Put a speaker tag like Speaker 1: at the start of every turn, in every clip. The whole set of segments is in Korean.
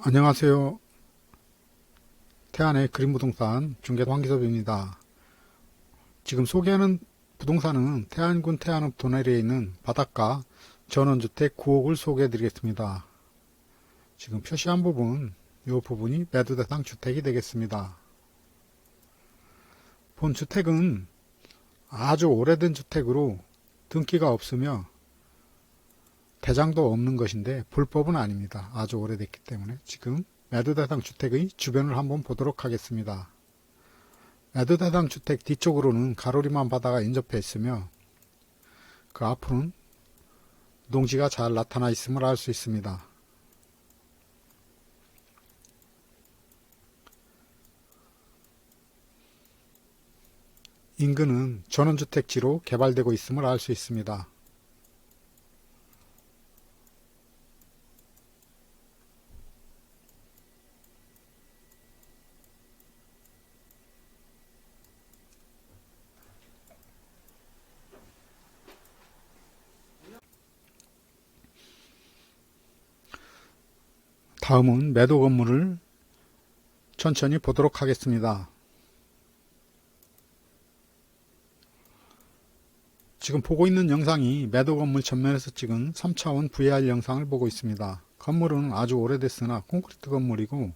Speaker 1: 안녕하세요. 태안의 그린부동산 중개도 황기섭입니다. 지금 소개하는 부동산은 태안군 태안읍 도내리에 있는 바닷가 전원주택 9억을 소개해 드리겠습니다. 지금 표시한 부분, 이 부분이 매도 대상 주택이 되겠습니다. 본 주택은 아주 오래된 주택으로 등기가 없으며 대장도 없는 것인데 불법은 아닙니다. 아주 오래됐기 때문에 지금 매도 대상 주택의 주변을 한번 보도록 하겠습니다. 매도 대상 주택 뒤쪽으로는 가로리만 바다가 인접해 있으며 그 앞으로는 농지가 잘 나타나 있음을 알 수 있습니다. 인근은 전원주택지로 개발되고 있음을 알 수 있습니다. 다음은 매도 건물을 천천히 보도록 하겠습니다. 지금 보고 있는 영상이 매도 건물 전면에서 찍은 3차원 VR 영상을 보고 있습니다. 건물은 아주 오래됐으나 콘크리트 건물이고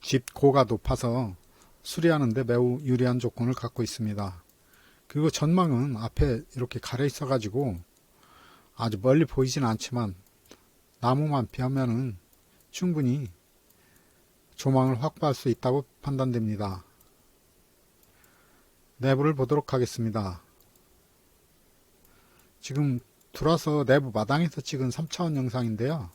Speaker 1: 집 고가 높아서 수리하는데 매우 유리한 조건을 갖고 있습니다. 그리고 전망은 앞에 이렇게 가려 있어 가지고 아주 멀리 보이진 않지만 나무만 피하면은 충분히 조망을 확보할 수 있다고 판단됩니다. 내부를 보도록 하겠습니다. 지금 들어와서 내부 마당에서 찍은 3차원 영상인데요.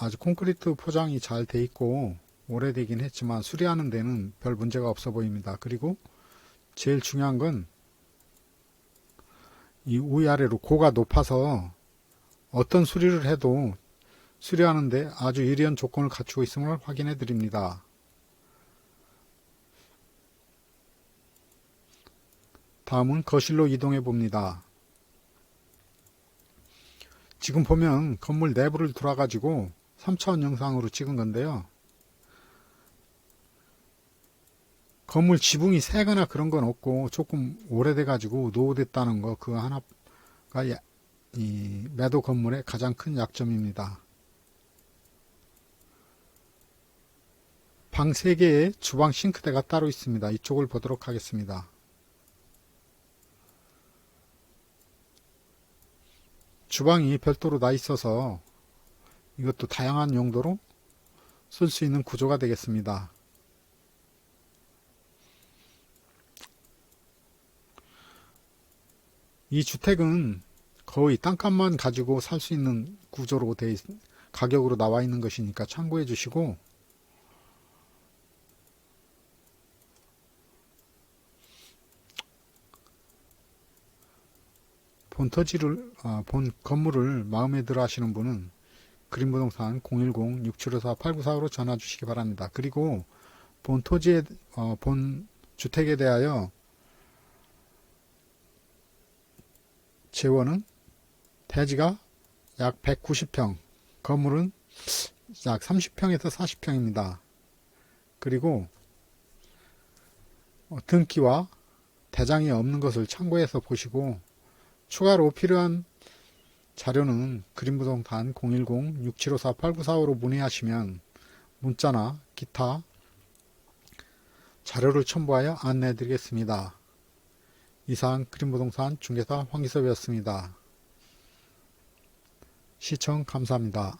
Speaker 1: 아주 콘크리트 포장이 잘 돼 있고 오래되긴 했지만 수리하는 데는 별 문제가 없어 보입니다. 그리고 제일 중요한 건 이 위아래로 고가 높아서 어떤 수리를 해도 수리하는데 아주 유리한 조건을 갖추고 있음을 확인해 드립니다. 다음은 거실로 이동해 봅니다. 지금 보면 건물 내부를 돌아가지고 3차원 영상으로 찍은 건데요. 건물 지붕이 새거나 그런 건 없고 조금 오래돼 가지고 노후됐다는 거 그거 하나가 매도 건물의 가장 큰 약점입니다. 방 3개에 주방 싱크대가 따로 있습니다. 이쪽을 보도록 하겠습니다. 주방이 별도로 나 있어서 이것도 다양한 용도로 쓸 수 있는 구조가 되겠습니다. 이 주택은 거의 땅값만 가지고 살 수 있는 구조로 돼 있, 가격으로 나와 있는 것이니까 참고해 주시고 본 토지를 아, 본 건물을 마음에 들어 하시는 분은 그린부동산 010-6754-8945로 전화 주시기 바랍니다. 그리고 본 토지에 어, 본 주택에 대하여 재원은 대지가 약 190평, 건물은 약 30평에서 40평입니다. 그리고 어, 등기와 대장이 없는 것을 참고해서 보시고 추가로 필요한 자료는 그린부동산 010-6754-8945로 문의하시면 문자나 기타 자료를 첨부하여 안내해 드리겠습니다. 이상 그린부동산 중개사 황기섭이었습니다. 시청 감사합니다.